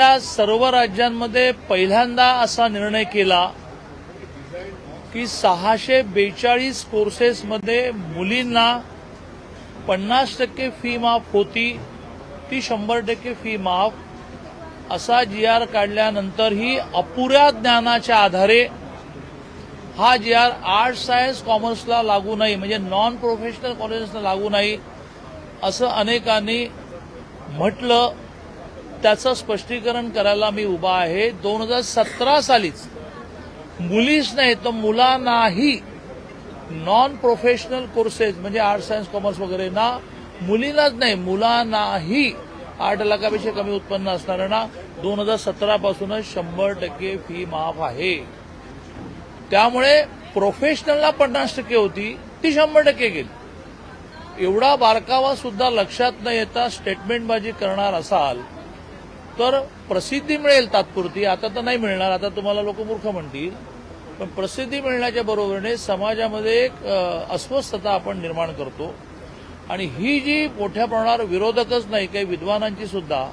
या सर्व राज्यांमध्ये पहिल्यांदा असा निर्णय केला की सहाशे बेचाळीस कोर्सेसमध्ये मुलींना पन्नास टक्के फी माफ होती ती शंभर टक्के फी माफ. असा जी आर काढल्यानंतरही अपुऱ्या ज्ञानाच्या आधारे हा जी आर आर्ट्स सायन्स कॉमर्सला लागू नाही म्हणजे नॉन प्रोफेशनल कॉलेजेसला लागू नाही असं अनेकांनी म्हटलं. त्याचं स्पष्टीकरण करायला मी उभा आहे. दोन हजार सतरा सालीच मुलीच नाही तर मुलांनाही नॉन प्रोफेशनल कोर्सेस म्हणजे आर्ट सायन्स कॉमर्स वगैरे ना मुलीलाच नाही मुलांनाही आठ लाखापेक्षा कमी उत्पन्न असणाऱ्यांना दोन हजार सतरा पासूनच शंभर टक्के फी माफ आहे. त्यामुळे प्रोफेशनलला पन्नास टक्के होती ती शंभर टक्के गेली. एवढा बारकावा सुद्धा लक्षात न येता स्टेटमेंटबाजी करणार असाल तर प्रसिद्धी मिळेल तात्पुरती. आता तर नाही मिळणार. आता तुम्हाला लोक मूर्ख म्हणतील. पण प्रसिद्धी मिळण्याच्या बरोबरीने समाजामध्ये एक अस्वस्थता आपण निर्माण करतो. आणि ही जी मोठ्या प्रमाणावर विरोधकच नाही काही विद्वानांची सुद्धा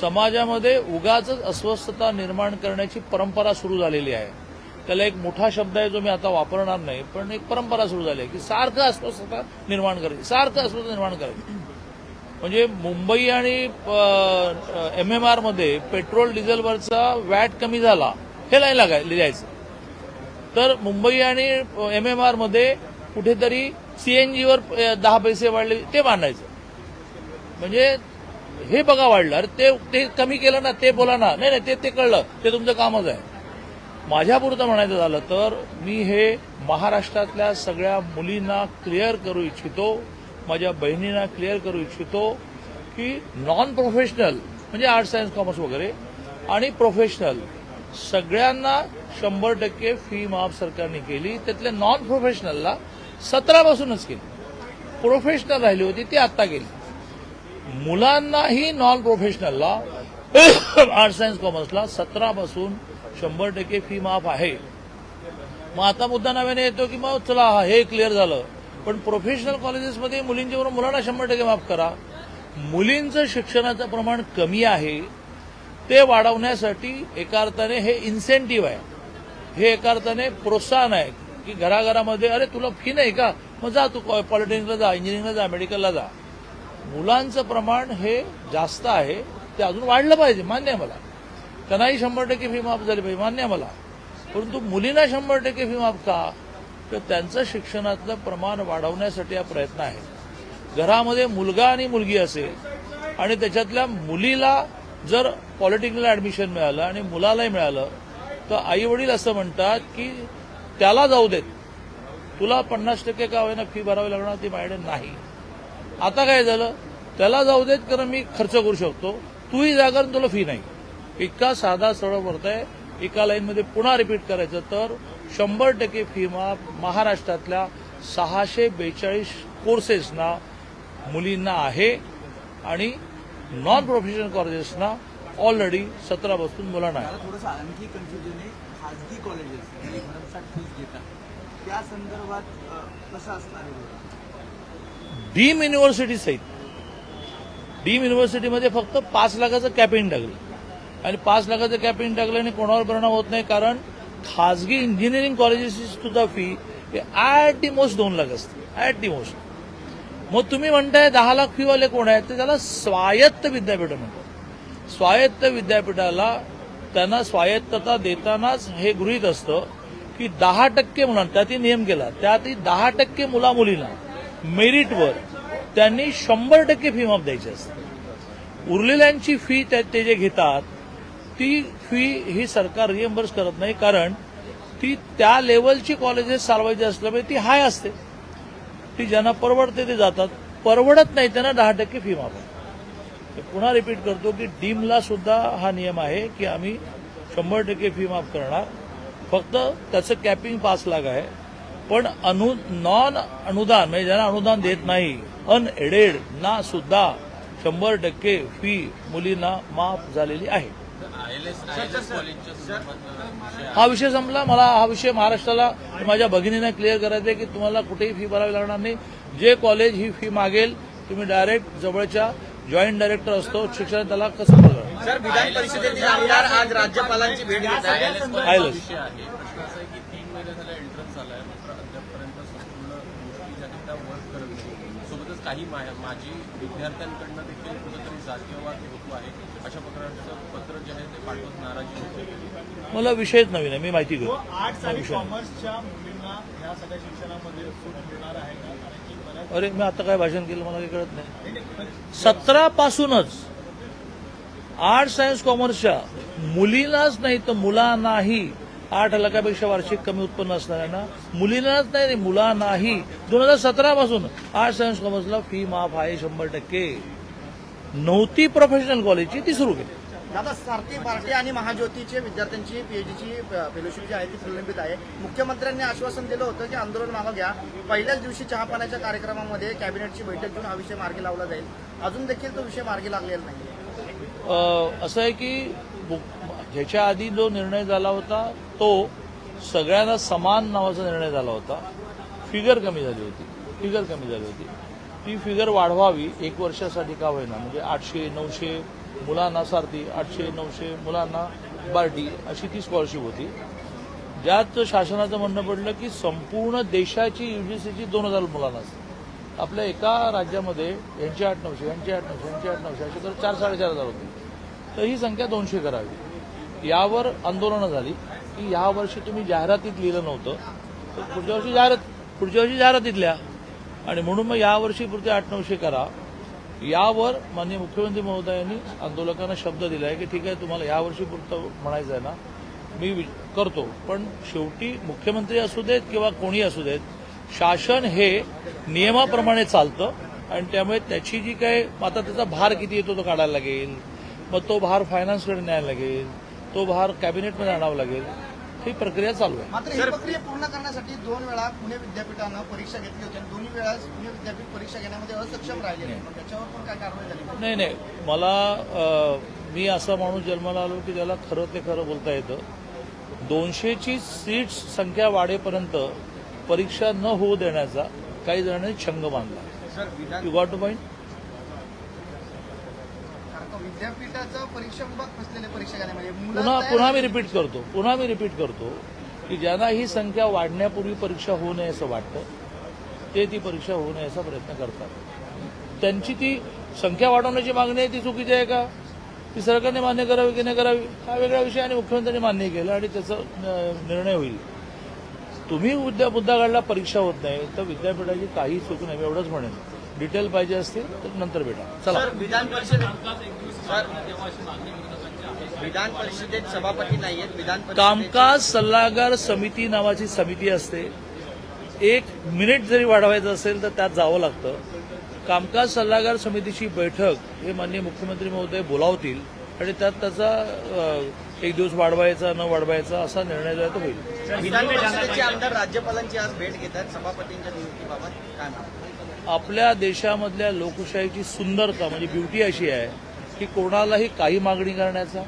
समाजामध्ये उगाच अस्वस्थता निर्माण करण्याची परंपरा सुरू झालेली आहे. त्याला एक मोठा शब्द आहे जो मी आता वापरणार नाही पण एक परंपरा सुरू झाली आहे की सारखं अस्वस्थता निर्माण करायची सारखं अस्वस्थता निर्माण करायची. म्हणजे मुंबई आणि एम एम आरमध्ये पेट्रोल डिझेलवरचा वॅट कमी झाला हे नाही लागाय लिहायचं. तर मुंबई आणि एम एम आरमध्ये कुठेतरी सीएनजीवर दहा पैसे वाढले ते मांडायचं म्हणजे हे बघा वाढलं अरे ते ते कमी केलं ना ते बोला ना. नाही नाही ते ते कळलं ते तुमचं कामच आहे. माझ्यापुरतं म्हणायचं झालं तर मी हे महाराष्ट्रातल्या सगळ्या मुलींना क्लिअर करू इच्छितो. माझ्या बहिणींना क्लिअर करू इच्छितो की नॉन प्रोफेशनल म्हणजे आर्ट्स सायन्स कॉमर्स वगैरे आणि प्रोफेशनल सगळ्यांना शंभर टक्के फी माफ सरकारने केली. त्यातल्या नॉन प्रोफेशनलला सतरापासूनच केली. प्रोफेशनल राहिली होती ती आत्ता गेली मुलांनाही नॉन प्रोफेशनलला आर्ट्स सायन्स कॉमर्सला सतरापासून शंभर टक्के फी माफ आहे. मग आता मुद्दा नव्याने येतो की मग चला हे क्लिअर झालं. पण प्रोफेशनल कॉलेजेसमध्ये मुलींच्या मुलांना शंभर टक्के माफ करा. मुलींचं शिक्षणाचं प्रमाण कमी आहे. ते वाढवण्यासाठी एका अर्थाने हे इन्सेंटिव्ह आहे. हे एका अर्थाने प्रोत्साहन आहे. की घराघरामध्ये अरे तुला फी नाही का? मग जा तू पॉलिटेक्निकला जा इंजिनिअरिंगला जा मेडिकलला जा. मुलांचं प्रमाण हे जास्त आहे. ते अजून वाढलं पाहिजे. मान्य आहे मला. त्यांनाही शंभर टक्के फी माफ झाली पाहिजे. मान्य आहे मला. परंतु मुलींना शंभर टक्के फी माफ का? तर त्यांचं शिक्षणातलं प्रमाण वाढवण्यासाठी हा प्रयत्न आहे. घरामध्ये मुलगा आणि मुलगी असेल आणि त्याच्यातल्या मुलीला जर पॉलिटिकल ऍडमिशन मिळालं आणि मुलालाही मिळालं तर आई वडील असं म्हणतात की त्याला जाऊ देत. तुला पन्नास टक्के का होईना फी भरावी लागणार? ती माझ्याकडे नाही. आता काय झालं? त्याला जाऊ देत कारण मी खर्च करू शकतो. तूही जा तुला फी नाही. इतका साधा सरळ वर्त आहे. एका लाईनमध्ये पुन्हा रिपीट करायचं तर शंभर टक्के फी माफ महाराष्ट्रातल्या सहाशे बेचाळीस कोर्सेसना मुलींना आहे आणि नॉन प्रोफेशनल कॉलेजेसना ऑलरेडी सतरापासून मुलांना आहे. आणखी कन्फ्युजन आहे. खाजगी कॉलेजेस त्या संदर्भात कसं असणार? डीम युनिव्हर्सिटी सहित. डीम युनिव्हर्सिटीमध्ये फक्त पाच लाखाचं कॅपिंग टाकलं. आणि पाच लाखाचं कॅपिंग टाकल्याने कोणावर परिणाम होत नाही? कारण खाजगी इंजिनिअरिंग कॉलेजेसची सुद्धा फी ॲट दी मोस्ट दोन लाख असते. ॲट दी मोस्ट मग तुम्ही म्हणताय दहा लाख फीवाले कोण आहेत? ते त्याला स्वायत्त विद्यापीठ म्हणतात. स्वायत्त विद्यापीठाला त्यांना स्वायत्तता देतानाच हे गृहीत असतं की दहा टक्के मुलांना त्यातही नियम केला. त्यातही दहा टक्के मुला मुलींना मेरिटवर त्यांनी शंभर टक्के फी माफ द्यायची असते. उरलेल्यांची फी ते जे घेतात ती फी ही सरकार रिएम्बर्स करत नाही कारण ती त्या लेवलची कॉलेजेस चालवायची असल्यामुळे ती हाय असते. ती ज्यांना परवडते ते जातात. परवडत नाही त्यांना दहा टक्के फी माफ आहे पुन्हा रिपीट करतो की डीमला सुद्धा हा नियम आहे की आम्ही शंभर टक्के फी माफ करणार. फक्त त्याचं कॅपिंग पाच लाख आहे. पण अनु नॉन अनुदान म्हणजे ज्यांना अनुदान देत नाही अनएडेड ना सुद्धा शंभर टक्के फी मुलींना माफ झालेली आहे. हा विषय संपला. मला हा विषय महाराष्ट्राला माझ्या भगिनींना क्लिअर करायचा आहे की तुम्हाला कुठेही फी भरावी लागणार नाही. जे कॉलेज ही फी मागेल तुम्ही डायरेक्ट जवळच्या जॉईंट डायरेक्टर असतो शिक्षण त्याला कसं बघा सर विधान परिषदेतील आमदार आज राज्यपालांची भेट घेत आहे प्रश्न असा आहे की तीन महिने झाला एंट्रन्स झालाय मात्र अद्यापपर्यंत संपूर्ण गोष्टी ज्या आहेत त्या वर्क करत नाही सोबतच काही मा- माजी विद्यार्थ्यांकडनं देखील कुठेतरी जातीयवाद होतो आहे. अशा प्रकारचं पत्र जे आहे ते पाठवत नाराजी होते मला विषयच नवीन आहे मी माहिती घेतो आर्ट्स आणि. कॉमर्सच्या मुलींना ह्या सगळ्या शिक्षणामध्ये सूट मिळणार आहे का? अरे मी आता काय भाषण केलं मला काही कळत नाही. सतरा पासूनच आर्ट्स सायन्स कॉमर्सच्या मुलींनाच नाही तर मुलांनाही आठ लाखापेक्षा वार्षिक कमी उत्पन्न असणाऱ्यांना मुलींनाच नाही मुलांनाही. दोन हजार सतरा पासून आर्ट्स सायन्स कॉमर्सला फी माफ आहे शंभर टक्के. नव्हती प्रोफेशनल कॉलेजची ती सुरू केली. दादा सारथी पार्टी आणि महाज्योतीचे विद्यार्थ्यांची पीएचडीची फेलोशिप जी आहे ती प्रलंबित आहे. मुख्यमंत्र्यांनी आश्वासन दिलं होतं की आंदोलन मागं घ्या. पहिल्याच दिवशी चहापाण्याच्या कार्यक्रमामध्ये कॅबिनेटची बैठक घेऊन हा विषय मार्गी लावला जाईल. अजून देखील तो विषय मार्गी लागलेला नाही असं आहे की ज्याच्या आधी जो निर्णय झाला होता तो सगळ्यांना समान नावाचा निर्णय झाला होता. फिगर कमी झाली होती. फिगर कमी झाली होती. ती फिगर वाढवावी एक वर्षासाठी का होईना. म्हणजे आठशे नऊशे मुलांना सारथी आठशे नऊशे मुलांना बार्टी अशी ती स्कॉलरशिप होती. ज्यात शासनाचं म्हणणं पडलं की संपूर्ण देशाची युजीसीची दोन हजार मुलांना असते आपल्या एका राज्यामध्ये यांची आठ नऊशे यांची आठ नऊशे यांचे आठ नऊशे असे तर चार साडेचार हजार होते. तर ही संख्या दोनशे करावी. यावर आंदोलनं झाली. की या वर्षी तुम्ही जाहिरातीत लिहिलं नव्हतं. तर पुढच्या वर्षी जाहिरात पुढच्या वर्षी जाहिरातीत लिहा. आणि म्हणून मग यावर्षी पुढचे आठ नऊशे करा. यावर माननीय मुख्यमंत्री महोदयांनी आंदोलकांना शब्द दिला आहे की ठीक आहे तुम्हाला यावर्षी पुरतं म्हणायचं आहे ना मी करतो. पण शेवटी मुख्यमंत्री असू देत किंवा कोणी असू देत शासन हे नियमाप्रमाणे चालतं आणि त्यामुळे त्याची जी काही आता त्याचा भार किती येतो तो काढायला लागेल. मग तो भार फायनान्सकडे न्यायला लागेल. तो भार कॅबिनेटमध्ये आणावा लागेल. ही प्रक्रिया चालू आहे. मात्र ही प्रक्रिया पूर्ण करण्यासाठी दोन वेळा पुणे विद्यापीठानं परीक्षा घेतली होती आणि दोन्ही वेळा पुणे विद्यापीठ परीक्षा घेण्यामध्ये असक्षम राहिले त्याच्यावर पण काय कारवाई झाली? नाही नाही. मला अ, मी असा माणूस जन्माला आलो की त्याला खरं ते खरं बोलता येतं. दोनशेची सीट्स संख्या वाढेपर्यंत परीक्षा न होऊ देण्याचा काही जणांनी छंग बांधला. सर विधान यू गॉट टू पॉईंट विद्यापीठाचा परीक्षा विभाग फसलेले परीक्षा पुन्हा पुन्हा मी रिपीट करतो पुन्हा मी रिपीट करतो की ज्यांना ही संख्या वाढण्यापूर्वी परीक्षा होऊ नये असं वाटतं ते ती परीक्षा होऊ नये असा प्रयत्न करतात. त्यांची ती संख्या वाढवण्याची मागणी आहे ती चुकीची आहे का? ती सरकारने मान्य करावी की नाही करावी? हा वेगळा विषय आणि मुख्यमंत्र्यांनी मान्य केलं आणि त्याचा निर्णय होईल. तुम्ही उद्या मुद्दा काढला परीक्षा होत नाही तर विद्यापीठाची काही चूक नाही मी एवढंच म्हणेन. डिटेल पाहिजे असतील तर नंतर भेटा. चला. सर विधान परिषदेत सर विधान परिषदेत सभापती नाहीयेत विधान परिषदेत कामकाज सल्लागार समिती नावाची समिती असते. एक मिनिट जरी वाढवायचं असेल तर त्यात जावं लागतं. कामकाज सल्लागार समितीची बैठक हे माननीय मुख्यमंत्री महोदय बोलावतील. आणि त्यात त्याचा एक दिवस वाढवायचा न वाढवायचा असा निर्णय जो आहे तो होईल. आमदार राज्यपालांची आज भेट घेतात. सभापतींच्या नियुक्तीबाबत काय आपल्या देशामधल्या लोकशाहीची सुंदरता म्हणजे ब्युटी अशी आहे की कोणालाही काही मागणी करण्याचा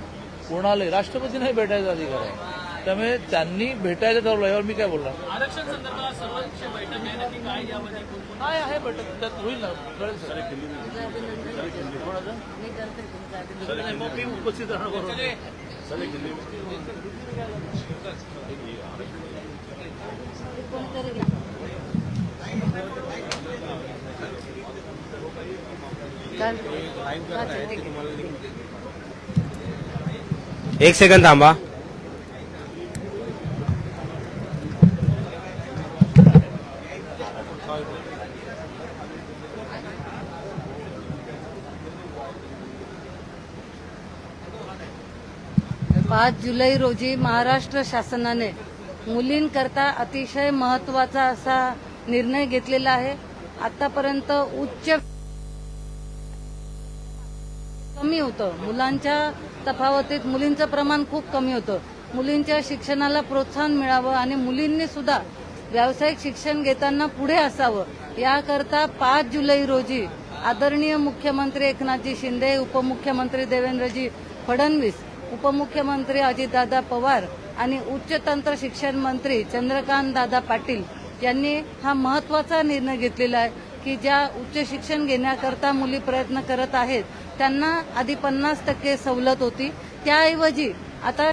कोणालाही राष्ट्रपतींनाही भेटायचा अधिकार आहे. त्यामुळे त्यांनी भेटायचं ठरवलं यावर मी काय बोलणार? आरक्षण संदर्भात सर्वोच्च बैठक आहे नक्की काय यामध्ये काय आहे बैठक? त्यात होईल ना. कळेल सर. कोणाचं? नाही, मग मी उपस्थित. एक सेकंद थांबा. पाच जुलै रोजी महाराष्ट्र शासनाने मुलींकरता अतिशय महत्त्वाचा असा निर्णय घेतलेला आहे. आतापर्यंत उच्च कमी होतं. मुलांच्या तफावतीत मुलींचं प्रमाण खूप कमी होतं. मुलींच्या शिक्षणाला प्रोत्साहन मिळावं आणि मुलींनी सुद्धा व्यावसायिक शिक्षण घेताना पुढे असावं. याकरता पाच जुलै रोजी आदरणीय मुख्यमंत्री एकनाथजी शिंदे उपमुख्यमंत्री देवेंद्रजी फडणवीस उपमुख्यमंत्री अजितदादा पवार आणि उच्च तंत्र शिक्षण मंत्री चंद्रकांत दादा पाटील यांनी हा महत्त्वाचा निर्णय घेतलेला आहे की ज्या उच्च शिक्षण घेण्याकरता मुली प्रयत्न करत आहेत त्यांना आधी पन्नास टक्के सवलत होती. त्याऐवजी आता